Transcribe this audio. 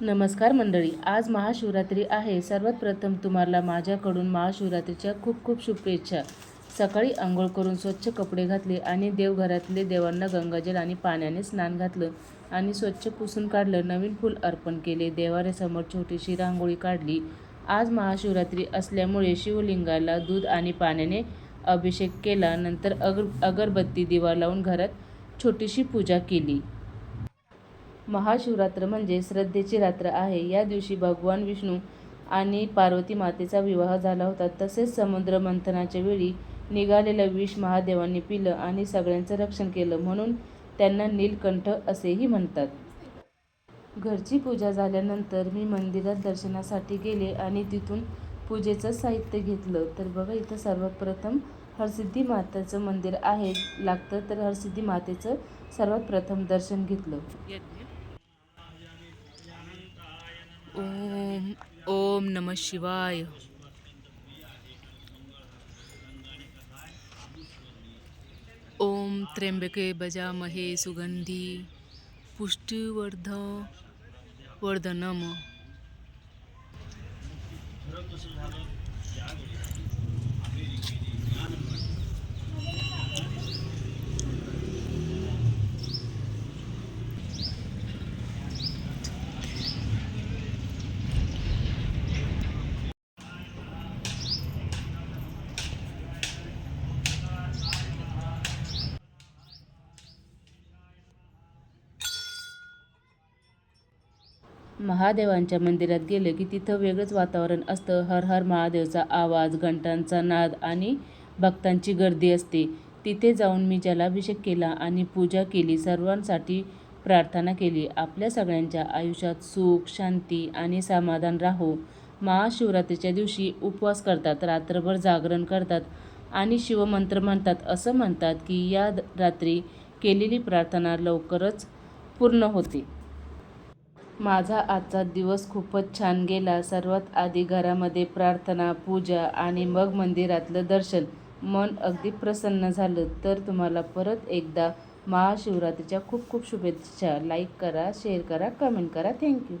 नमस्कार मंडळी आज महाशिवरात्री आहे. सर्वात प्रथम तुम्हाला माझ्याकडून महाशिवरात्रीच्या खूप खूप शुभेच्छा. सकाळी आंघोळ करून स्वच्छ कपडे घातले आणि देवघरातले देवांना गंगाजल आणि पाण्याने स्नान घातलं आणि स्वच्छ पुसून काढलं नवीन फूल अर्पण केले देवाऱ्यासमोर छोटीशी रांगोळी काढली. आज महाशिवरात्री असल्यामुळे शिवलिंगाला दूध आणि पाण्याने अभिषेक केला. नंतर अगर अगरबत्ती दिवा लावून घरात छोटीशी पूजा केली. महाशिवरात्र म्हणजे श्रद्धेची रात्र आहे. या दिवशी भगवान विष्णू आणि पार्वती मातेचा विवाह झाला होता. तसेच समुद्र मंथनाच्या वेळी निघालेलं विष महादेवांनी पिलं आणि सगळ्यांचं रक्षण केलं म्हणून त्यांना नीलकंठ असेही म्हणतात. घरची पूजा झाल्यानंतर मी मंदिरात दर्शनासाठी गेले आणि तिथून पूजेचं साहित्य घेतलं. तर बघा इथं सर्वात प्रथम हरसिद्धी मातेचं मंदिर आहे. लागतं तर हरसिद्धी मातेचं सर्वात प्रथम दर्शन घेतलं. ओम ओम नम शिवाय। ओम त्र्यंबके बजामहे सुगंधी पुष्टिवर्ध वर्धनम। महादेवांच्या मंदिरात गेलं की तिथं वेगळंच वातावरण असतं. हर हर महादेवचा आवाज घंटांचा नाद आणि भक्तांची गर्दी असते. तिथे जाऊन मी जलाभिषेक केला आणि पूजा केली सर्वांसाठी प्रार्थना केली आपल्या सगळ्यांच्या आयुष्यात सुख शांती आणि समाधान राहो. महाशिवरात्रीच्या दिवशी उपवास करतात रात्रभर जागरण करतात आणि शिवमंत्र म्हणतात. असं म्हणतात की या रात्री केलेली प्रार्थना लवकरच पूर्ण होते. माझा आजचा दिवस खूपच छान गेला. सर्वात आधी घरामध्ये प्रार्थना पूजा आणि मग मंदिरातलं दर्शन. मन अगदी प्रसन्न झालं. तर तुम्हाला परत एकदा महाशिवरात्रीच्या खूप खूप शुभेच्छा. लाईक करा शेअर करा कमेंट करा. थँक्यू.